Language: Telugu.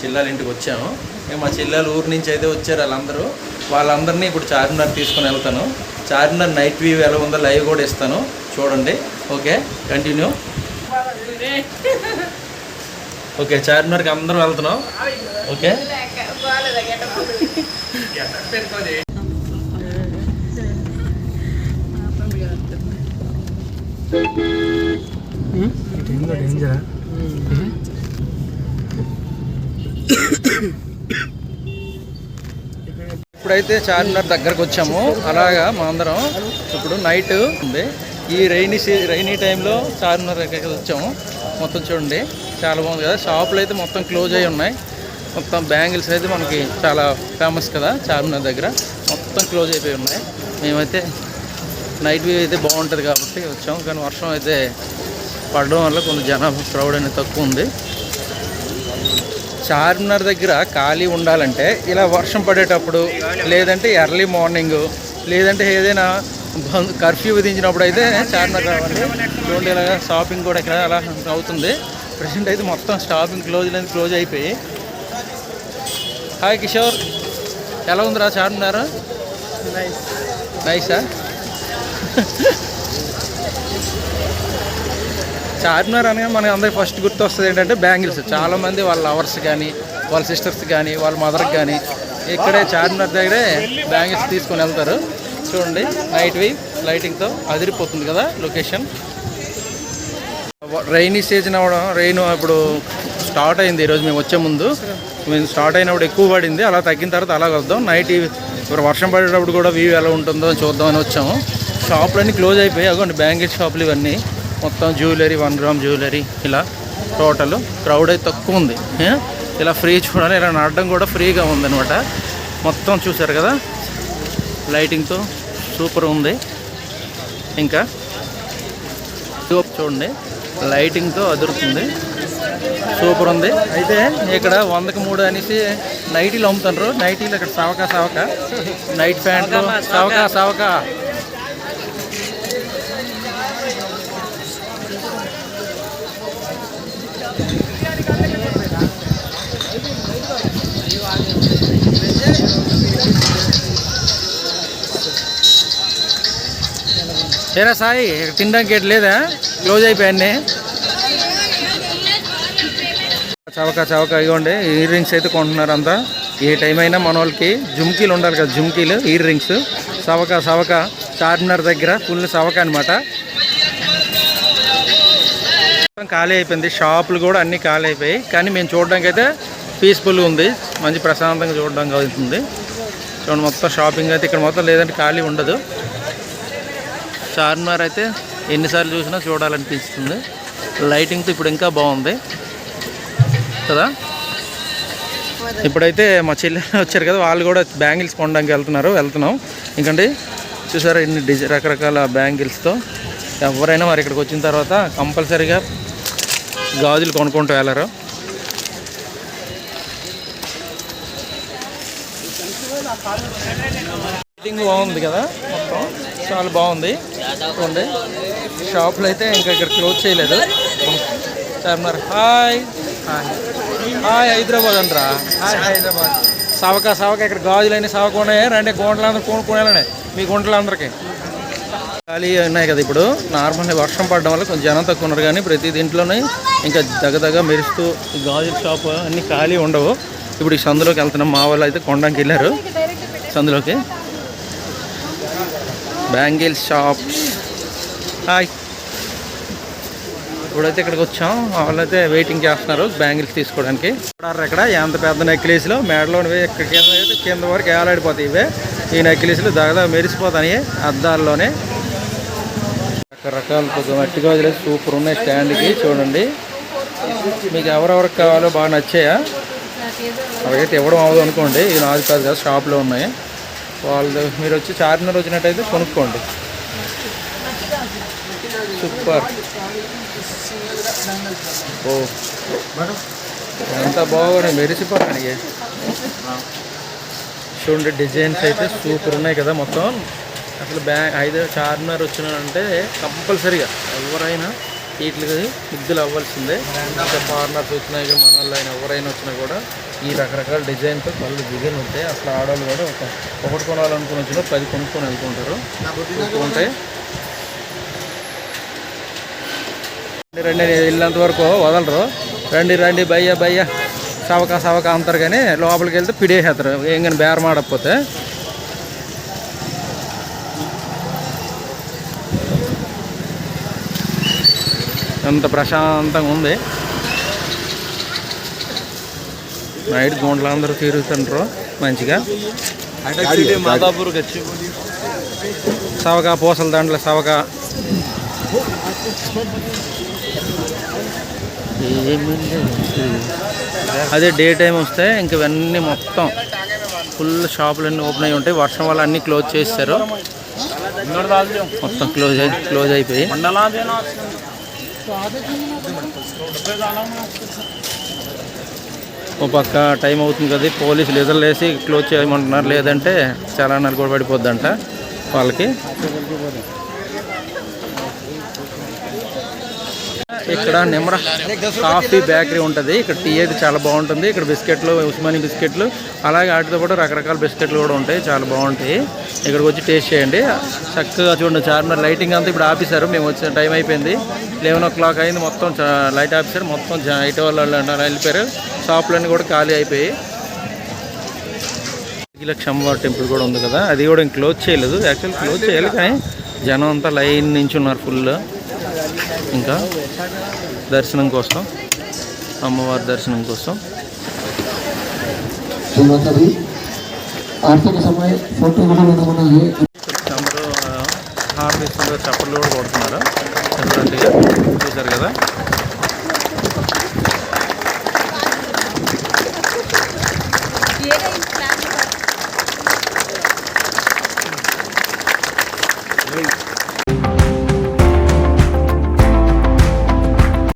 చెల్లెల ఇంటికి వచ్చాము. ఇక మా చెల్లెలు ఊరు నుంచి అయితే వచ్చారు వాళ్ళందరూ. వాళ్ళందరినీ ఇప్పుడు చార్మినార్ తీసుకొని వెళ్తాను. చార్మినార్ నైట్ వ్యూ ఎలా ఉందో లైవ్ కూడా ఇస్తాను. చూడండి. Okay continue. ఓకే చార్మినార్కి అందరం వెళ్తున్నాం. ఓకే. డేంజరా ఇప్పుడైతే చార్మినార్ దగ్గరకు వచ్చాము. అలాగా మా అందరం ఇప్పుడు నైట్ ఉంది. ఈ రైనీ సీ రైనీ టైంలో చార్మినార్ దగ్గరికి వచ్చాము. మొత్తం చూడండి చాలా బాగుంది కదా. షాపులు అయితే మొత్తం క్లోజ్ అయి ఉన్నాయి. మొత్తం బ్యాంగిల్స్ అయితే మనకి చాలా ఫేమస్ కదా చార్మినార్ దగ్గర. మొత్తం క్లోజ్ అయిపోయి ఉన్నాయి. మేమైతే నైట్ వ్యూ అయితే బాగుంటుంది కాబట్టి వచ్చాము. కానీ వర్షం అయితే పడడం వల్ల కొంచెం జనాభా క్రౌడ్ అనేది తక్కువ ఉంది. చార్మినార్ దగ్గర ఖాళీ ఉండాలంటే ఇలా వర్షం పడేటప్పుడు లేదంటే ఎర్లీ మార్నింగ్ లేదంటే ఏదైనా కర్ఫ్యూ విధించినప్పుడు అయితే చార్మినార్ రావాలి. చూడండి ఇలాగా షాపింగ్ కూడా ఇక్కడ అలా అవుతుంది. ప్రెసెంట్ అయితే మొత్తం షాపింగ్ క్లోజ్ అనేది క్లోజ్ అయిపోయి. హాయ్ కిషోర్. ఎలా ఉందిరా చార్మినార్? నైసా చార్మినార్ అనగా మనకి అందరికి ఫస్ట్ గుర్తు వస్తుంది ఏంటంటే బ్యాంగిల్స్ చాలామంది వాళ్ళ లవర్స్ కానీ వాళ్ళ సిస్టర్స్ కానీ వాళ్ళ మదర్కి కానీ ఇక్కడే చార్మినార్ దగ్గరే బ్యాంగిల్స్ తీసుకొని వెళ్తారు. చూడండి నైట్ వీ లైటింగ్తో అదిరిపోతుంది కదా లొకేషన్ రైనీ సీజన్ అవడం రెయిన్ ఇప్పుడు స్టార్ట్ అయింది ఈరోజు మేము వచ్చే ముందు. మేము స్టార్ట్ అయినప్పుడు ఎక్కువ పడింది అలా తగ్గిన తర్వాత అలా వద్దాం నైట్ ఇప్పుడు వర్షం పడేటప్పుడు కూడా వ్యూ ఎలా ఉంటుందో చూద్దామని వచ్చాము. షాపులన్నీ క్లోజ్ అయిపోయి అగోండి బ్యాంగిల్ షాపులు ఇవన్నీ. మొత్తం జ్యువెలరీ వన్ గ్రామ్ జ్యువెలరీ ఇలా టోటల్. క్రౌడ్ అయితే తక్కువ ఉంది. ఇలా ఫ్రీ చూడాలి. ఇలా నడడం కూడా ఫ్రీగా ఉందనమాట మొత్తం చూసారు కదా? లైటింగ్తో సూపర్ ఉంది. ఇంకా చూడండి. లైటింగ్తో అదురుతుంది. సూపర్ ఉంది. అయితే ఇక్కడ వందకి మూడు అనేసి నైటీలు అమ్ముతున్నారు నైటీలు ఇక్కడ సవక సవక. నైట్ ప్యాంట్లు. సవక సవక. ఏరా సాయి తినడానికి ఏటి లేదా? క్లోజ్ అయిపోయాన్ని చవక చవక ఇవ్వండి ఇయర్ రింగ్స్ అయితే కొంటున్నారు అంతా. ఏ టైం అయినా మన వాళ్ళకి జుమ్కీలు ఉండాలి కదా జుమ్కీలు ఇయర్ రింగ్స్. సవక సవక చార్మినార్ దగ్గర ఫుల్ సవక అనమాట ఖాళీ అయిపోయింది షాపులు కూడా అన్నీ ఖాళీ అయిపోయాయి. కానీ మేము చూడడానికి అయితే పీస్ఫుల్గా ఉంది. మంచి ప్రశాంతంగా చూడడానికి అవుతుంది. చూడండి మొత్తం షాపింగ్ అయితే ఇక్కడ మొత్తం లేదంటే ఖాళీ ఉండదు. చార్మినార్ అయితే ఎన్నిసార్లు చూసినా చూడాలనిపిస్తుంది. లైటింగ్తో ఇప్పుడు ఇంకా బాగుంది. కదా? ఇప్పుడైతే మా చెల్లి వచ్చారు కదా వాళ్ళు కూడా బ్యాంగిల్స్ కొనడానికి వెళ్తున్నారు వెళ్తున్నాం. ఇంకండి చూసారా ఇన్ని డిజ రకరకాల బ్యాంగిల్స్తో. ఎవరైనా మరి ఇక్కడికి వచ్చిన తర్వాత కంపల్సరీగా గాజులు కొనుక్కుంటూ వెళ్ళరు. లైటింగ్ బాగుంది కదా మొత్తం. చాలా బాగుంది. చూడండి షాప్లో అయితే ఇంకా ఇక్కడ క్లోజ్ చేయలేదు. చార్మినార్. హాయ్. హాయ్. హైదరాబాద్ అంటారా. హాయ్ హైదరాబాద్. సవక సవక ఇక్కడ గాజులన్నీ సవక ఉన్నాయి రండి గుంటలందరూ కొనుక్కునేలానే మీ గుంటలందరికీ. ఖాళీ ఉన్నాయి కదా ఇప్పుడు. నార్మల్గా వర్షం పడడం వల్ల కొంచెం జనం తక్కువ ఉన్నారు కానీ ప్రతి దీంట్లోనే ఇంకా దగ్గదగ్గ మెరుస్తూ గాజుల షాప్ అన్నీ ఖాళీ ఉండవు. ఇప్పుడు ఈ సందులోకి వెళ్తున్నాం. మా వాళ్ళు అయితే కొనడానికి వెళ్ళారు. సందులోకి. Bangle shops. హాయ్. ఇప్పుడైతే ఇక్కడికి వచ్చాం. వాళ్ళైతే వెయిటింగ్ చేస్తున్నారు బ్యాంగిల్స్ తీసుకోవడానికి. ఇక్కడ. ఎంత పెద్ద నెక్లెస్లు మేడలో ఇక్కడ కింద అయితే కింద వరకు ఏలాడిపోతాయి ఇవే. ఈ నెక్లెస్లు దగదా మెరిసిపోతాయి అద్దాల్లోనే. రకరకాల మట్టి గాజులు సూపర్ ఉన్నాయి స్టాండ్కి చూడండి. మీకు ఎవరెవరికి కావాలో బాగా నచ్చాయా? అవైతే ఇవ్వడం అవ్వదు అనుకోండి. ఇవి నాది కాదు కదా షాప్లో ఉన్నాయి. వాళ్ళు మీరు వచ్చి చార్మినార్ వచ్చినట్టయితే కొనుక్కోండి. సూపర్. ఓ. ఎంత బాగున్నాయి మెరిసిపోతాయి చూడండి డిజైన్స్ అయితే సూపర్ ఉన్నాయి కదా మొత్తం. అసలు బ్యా ఐదు చార్మినార్ వచ్చినారంటే కంపల్సరీగా ఎవరైనా వీటికి ముద్దులు అవ్వాల్సిందే. ఇంకా ఫారినర్స్ వచ్చినా ఇక మన వాళ్ళు అయినా ఎవరైనా వచ్చినా కూడా ఈ రకరకాల డిజైన్తో కళ్ళు దిగని ఉంటాయి. అసలు ఆడవాళ్ళు కూడా ఒక ఒకటి కొనాలనుకుని వచ్చినా పది కొనుక్కొని వెళ్తుంటారు. ఉంటాయి రండి వెళ్ళినంత వరకు వదలరు. రండి రండి భయ్య భయ్య. సవక సవక అంటారు కానీ లోపలికి వెళ్తే పిడేసేస్తారు. ఏం కానీ బేరం ఆడకపోతే. ఎంత ప్రశాంతంగా ఉంది. నైట్ గుండ్లు అందరూ తీరుతుంటారు మంచిగా. సవక పూసల దాంట్లో సవక. అదే డే టైం వస్తే ఇంక ఇవన్నీ మొత్తం ఫుల్ షాపులన్నీ ఓపెన్ అయి ఉంటాయి. వర్షం వల్ల అన్నీ క్లోజ్ చేస్తారు మొత్తం క్లోజ్ అయి క్లోజ్ అయిపోయి. ఓ పక్క టైం అవుతుంది కదా పోలీసులు వేసి క్లోజ్ చేయమంటున్నారు. లేదంటే చాలా కూడా పడిపోద్దంట వాళ్ళకి. ఇక్కడ నిమ్ర కాఫీ బేకరీ ఉంటుంది. ఇక్కడ టీ అయితే చాలా బాగుంటుంది. ఇక్కడ బిస్కెట్లు ఉస్మాని బిస్కెట్లు అలాగే వాటితో పాటు రకరకాల బిస్కెట్లు కూడా ఉంటాయి. చాలా బాగుంటాయి. ఇక్కడికి వచ్చి టేస్ట్ చేయండి. చక్కగా చూడండి చార్మినార్ లైటింగ్ అంతా ఇప్పుడు ఆపేశారు. మేము వచ్చిన టైం అయిపోయింది. లెవెన్ ఓ క్లాక్ అయింది మొత్తం చా- లైట్ ఆపేశారు. మొత్తం ఇటు వాళ్ళు వెళ్ళిపోయారు. షాపులన్నీ కూడా ఖాళీ అయిపోయి ఇలా అమ్మవారి టెంపుల్ కూడా ఉంది కదా. అది కూడా ఇంక క్లోజ్ చేయలేదు. యాక్చువల్ క్లోజ్ చేయాలి కానీ జనం అంతా లైన్ నుంచి ఉన్నారు ఫుల్. ఇంకా దర్శనం కోసం అమ్మవారి దర్శనం కోసం. అందరూ హార్న్ చప్పట్లు కూడా కొడుతున్నారు? చూసారు కదా?